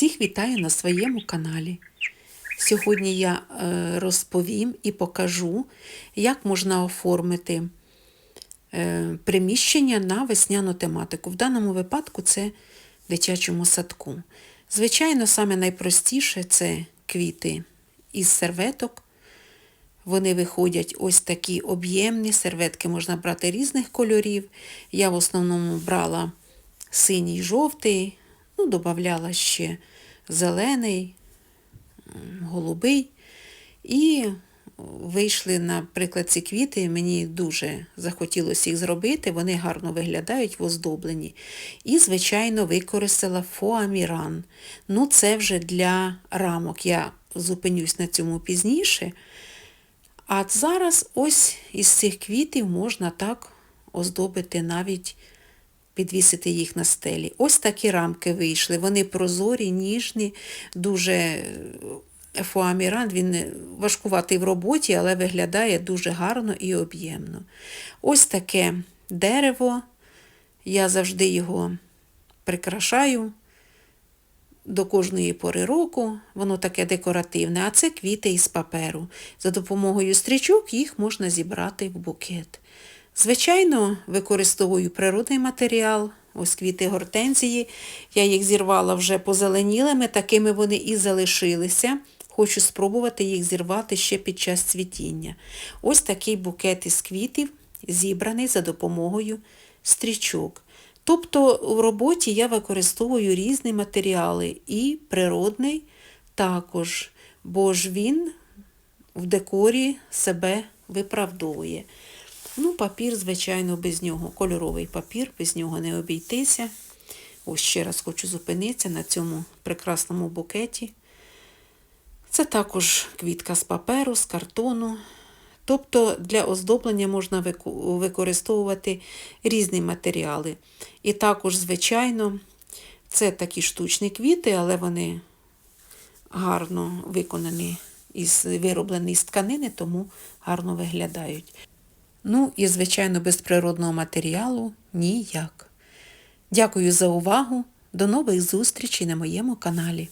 Всіх вітаю на своєму каналі. Сьогодні я е, розповім і покажу, як можна оформити е, приміщення на весняну тематику. В даному випадку це в дитячому садку. Звичайно, саме найпростіше це квіти із серветок. Вони виходять ось такі об'ємні, серветки можна брати різних кольорів. Я в основному брала синій, жовтий, ну, додавала ще зелений, голубий. І вийшли, наприклад, ці квіти. Мені дуже захотілося їх зробити, вони гарно виглядають в оздобленні. І, звичайно, використала фоаміран. Ну, це вже для рамок. Я зупинюсь на цьому пізніше. А зараз ось із цих квітів можна так оздобити навіть підвісити їх на стелі. Ось такі рамки вийшли. Вони прозорі, ніжні, дуже е, він важкуватий в роботі, але виглядає дуже гарно і об'ємно. Ось таке дерево. Я завжди його прикрашаю до кожної пори року, воно таке декоративне, а це квіти із паперу. За допомогою стрічок їх можна зібрати в букет. Звичайно, використовую природний матеріал, ось квіти гортензії. Я їх зірвала вже позеленілими, такими вони і залишилися. Хочу спробувати їх зірвати ще під час цвітіння. Ось такий букет із квітів, зібраний за допомогою стрічок. Тобто в роботі я використовую різні матеріали і природний також, бо ж він в декорі себе виправдовує. Ну, папір, звичайно, без нього. Кольоровий папір, без нього не обійтися. Ось ще раз хочу зупинитися на цьому прекрасному букеті. Це також квітка з паперу, з картону. Тобто для оздоблення можна використовувати різні матеріали. І також, звичайно, це такі штучні квіти, але вони гарно виконані із вироблені з тканини, тому гарно виглядають. Ну і, звичайно, без природного матеріалу ніяк. Дякую за увагу. До нових зустрічей на моєму каналі.